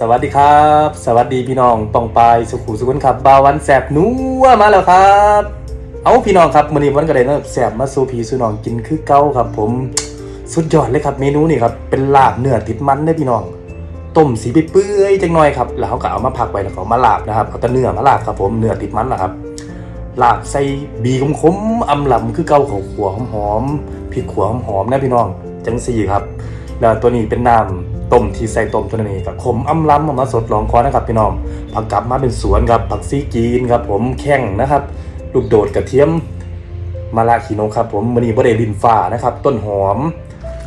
สวัสดีครับ สวัสดีพี่น้องปองปายสุขุสุขนครับบาวันแสบนัวมาแล้วครับ เอาพี่น้องครับมื้อนี้วันก็ไดนะแสบมาสู่พี่สู่น้องกินคือเก่าครับ ผมสุดยอดเลยครับ เมนูนี่ครับเป็นลาบเนื้อติดมันเด้พี่น้องต้มสีเปื่อยจังหน่อยครับแล้วเขาก็เอามาพักไว้แล้วก็มาลาบนะครับเอาแต่เนื้อมาลาบครับผมเนื้อติดมันนะครับลาบใส่บีขมๆอำลำคือเก่าของขัวหอมๆพริกขัวหอมๆนะพี่น้องจังสี่ครับ แล้วตัวนี้เป็นน้ำ ต้มที่ใส่ต้มตัวนี้กับขมอำล้ำออกมาสดลองคอนะครับพี่น้องผักกลับมาเป็นสวนครับผักซีจีนครับผมแข้งนะครับ ลูกโดดกระเทียมมะระขีโนกครับผมมันนี้บริลินฟ้านะครับ ต้นหอม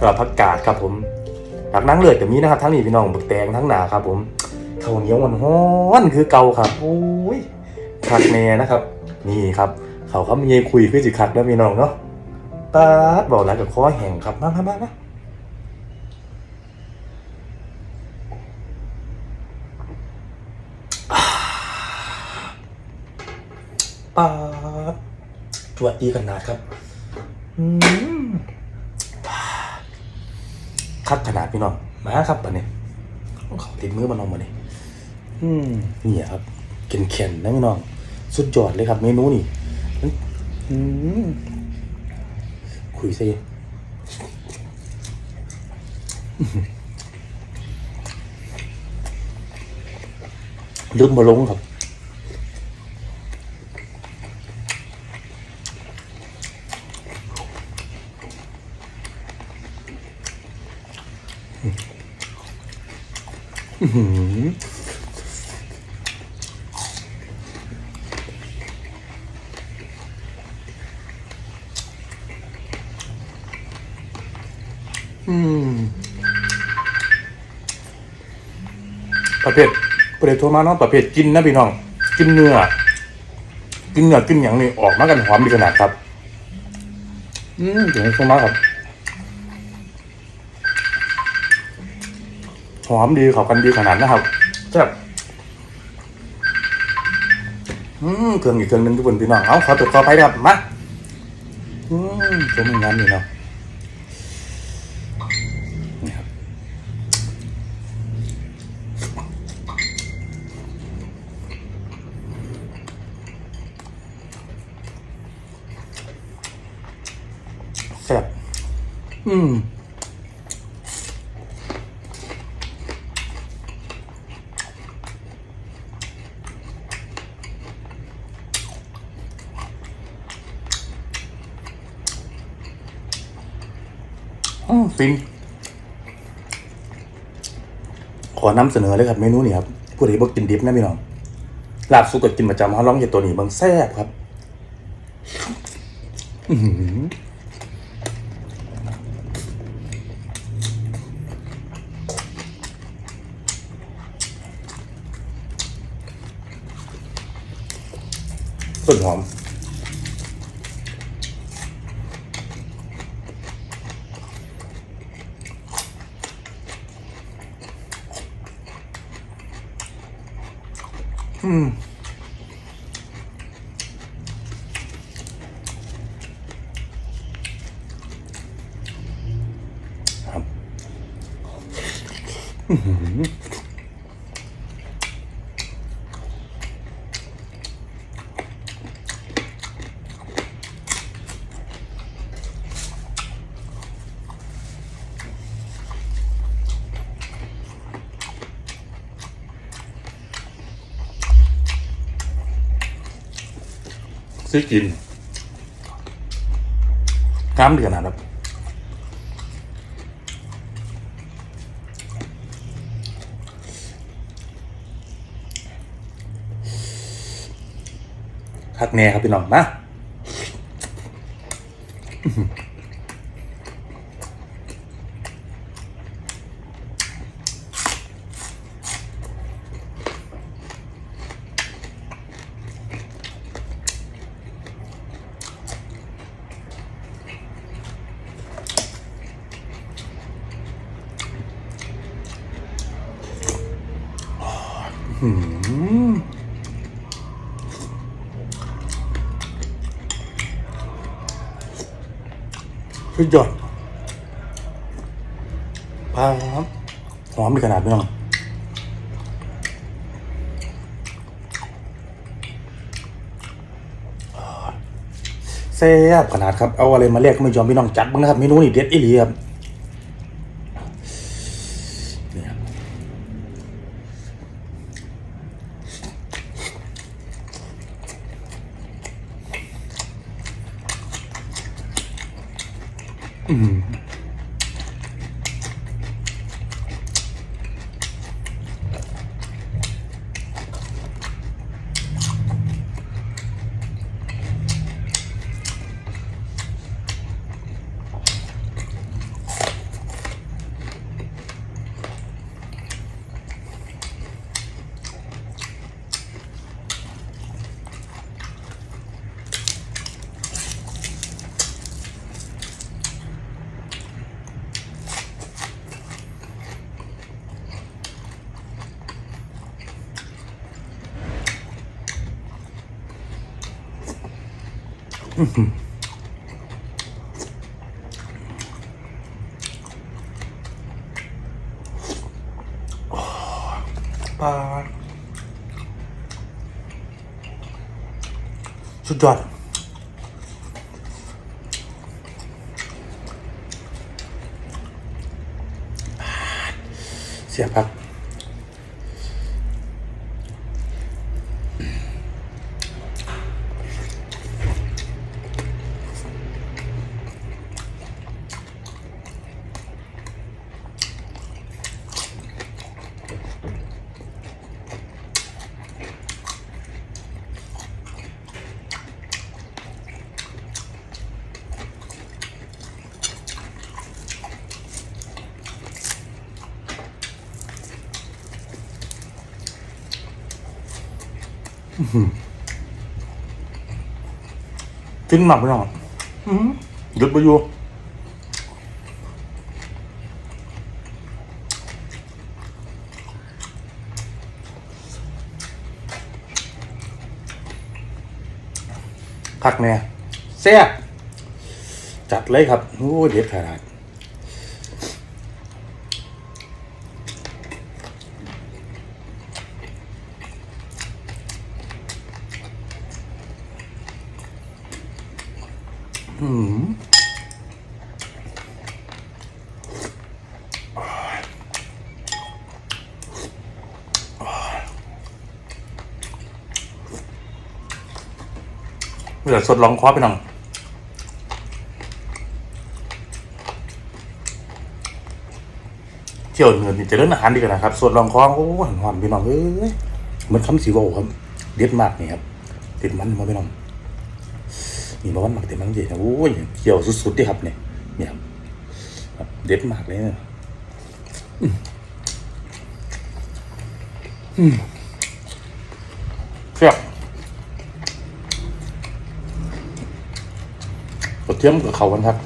กับผักกาดครับผมผักนั่งเลือดกับนี้นะครับ ทั้งนี้พี่น้องบักแตงทั้งหนาครับผมข้าวเหนียวมันฮ้อนคือเก่าครับโอ้ยคักแน่นะครับ นี่ครับเขาเขามีคุยคือสิคักแล้วพี่น้องเนาะตาดบอกแล้วกับคอแห้งครับมามามามาปา จวดดีขนาดครับอืมคักขนาดพี่น้อง มาครับปะเนี่ยเขาติดมือมาน้องมาเนี่ยอืมนี่ครับเข็นเข็นๆนะพี่น้อง สุดยอดเลยครับ เมนูนี่อืมคุยซิลืมมาลงครับ อื้อหืออืม ประเภทประเภทโทรมาเนาะประเภทกินนะพี่น้อง กินเนื้อ กินเนื้อกินอย่างนี้ออกมากันหอมดีขนาดครับ อืมถึงโทรมาครับ หอมดีเขากันดีขนาดนะครับแซ่บอืมเครื่องอีกเครื่องหนึงทุกคนพี่น้องเอาขอตรวจสอบไปครับมาอืมผมงานนี่เนาะนี่ครับแซ่บอืม ฟิน ขอนำเสนอเลยครับเมนูนี้ครับผู้ใดบอกกินดิบนะพี่น้องลาบสุกกับกินประจำเขาลองเห็ดตัวนี้บางแซ่บครับอื้อหือต้นหอม อื ซื้อกินน้ำเดือดนะครับคักแน่ครับพี่น้องมา สุดยอดปลาหอมมีขนาดไม่ต้องแซ่บขนาดครับ เอาอะไรมาเรียกไม่ยอมพี่น้องจัดบ้างนะครับเมนูนี่เด็ดอีหลีครับ อื ปลาสุดยอดเสียพัก ขึ้นหมักไปหน่อยอื้อหือหยุดไปอยู่ผักเนี่ยแซ่บจัดเลยครับ โอ้เด็ดขนาด อืมเดี๋ยวสดลองคว้าไปหน่อยเที่ยวเงินนี่จะเล่นอาหารดีกันนะครับสดลองคว้าโอ้หันหอมพี่น้องเอ้ยเหมือนคำสีโวครับ เด็ดมากนี่ครับเด็ดมันมาพี่น้อง นี่บอกว่าหมักเต็มมันเย็นโอ้ยเกี่ยวสุดๆดิครับเนี่ยเนี่ยเด็ดมากเลยเนี่ยอืมอืมแซ่บกระเทียมกับเขากันครับ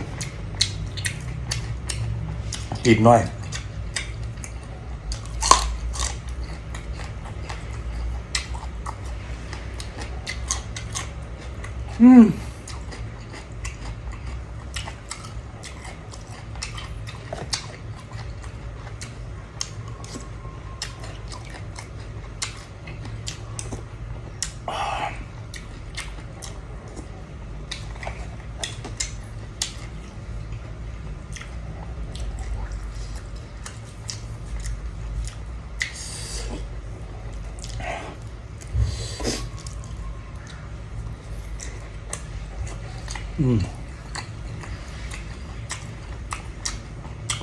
อีกหน่อยอืม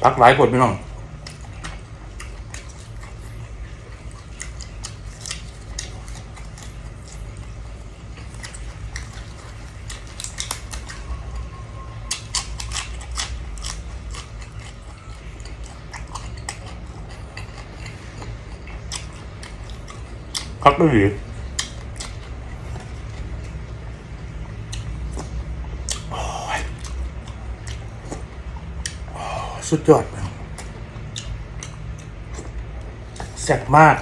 พักหลายคนพี่น้องพักได้ดีโอ้ยโอ้ย สุดยอดเลยแซ่บมาก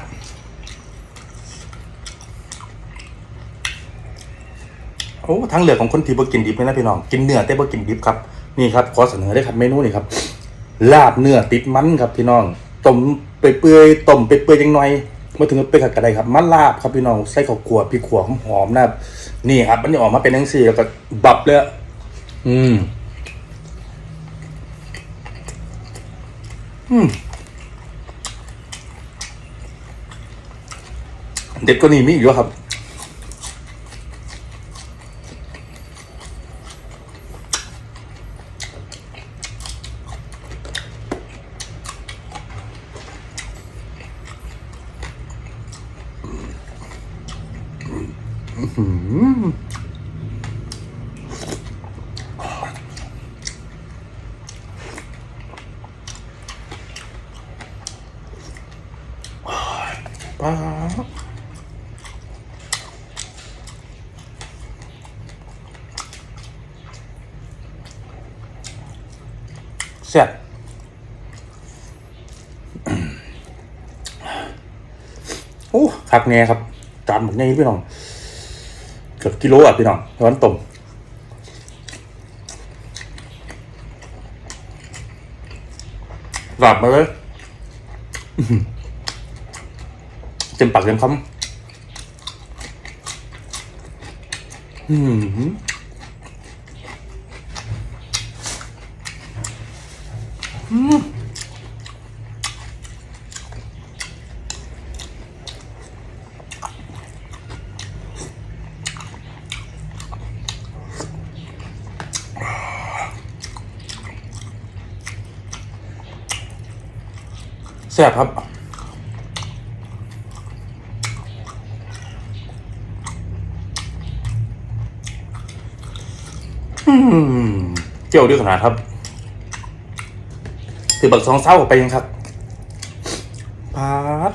โอ้ทางเหลือของคนที่บ่กินดิบเลยนะพี่น้องกินเนื้อแต่บ่กินดิบครับนี่ครับขอเสนอได้ครับเมนูนี่ครับ ลาบเนื้อติดมันครับพี่น้องต้มเปื่อยๆต้มเปื่อยๆจังหน่อยมาถึงไปขัดกระไดครับมันลาบครับพี่น้องใส่ข้าวคั่วพริกขัวหอมๆนะครับนี่ครับมันจะออกมาเป็นทั้งสีแล้วก็บับเลยอืม อืม เด็ดก็นี่มีอีกเยอะครับป้า โอ้คักแน่ครับ จานหมดนี่พี่น้องเกือบกิโลอะพี่น้องร้อนต้มหลับมาเลยเต็มปากเต็มคำอืมอืม ซ่บครับเจียวด้วยขนาดครับ ถือบักสองเศร้าออกไปยังครับพาด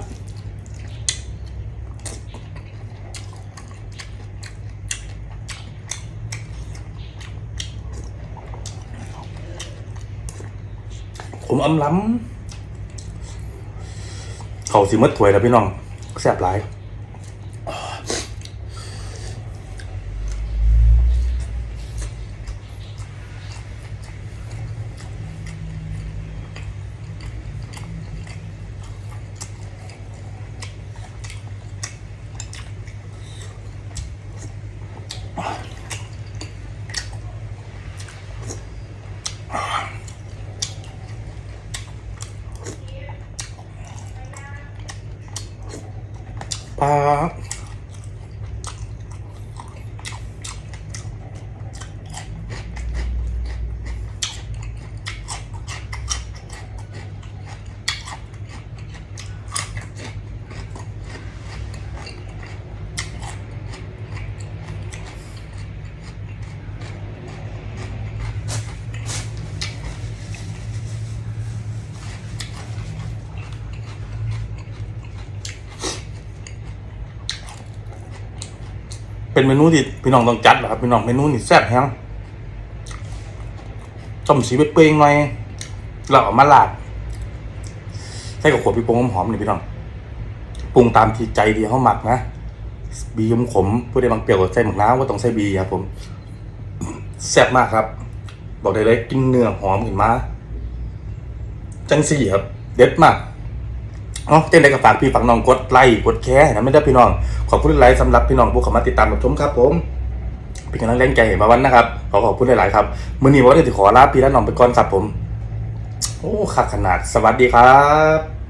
ผมอำล้ำ เขาสิมัดถวยแล้วพี่น้องแซ่บหลาย ป เป็นเมนูที่พี่น้องต้องจัดนะครับพี่น้องเมนูนี่แซ่บแฮงต้มสีเปื่อยๆหน่อยแล้วเอามาลาดใส่กับขวดพี่โป้งหอมๆนี่พี่น้องปรุงตามที่ใจดีเขาหมักนะบียมขมผู้ใดบางเปรี้ยวก็ใส่หมักน้ำว่าต้องใส่บีครับผมแซ่บมากครับ บอกได้เลยกินเนื้อหอมขึ้นมาจังสี่ครับ เด็ดมาก เอาเต้นได้กับฝากพี่ฝากน้องกดไลค์กดแชร์นะไม่ได้พี่น้อง ขอบคุณหลายสำหรับพี่น้องผู้เข้ามาติดตามรับชมครับผมเป็นกำลังแรงใจให้มาวันนะครับ ขอขอบคุณหลายๆครับมื้อนี้ว่าจะขอลาพี่และน้องไปก่อนครับผม โอ้ขาดขนาดสวัสดีครับ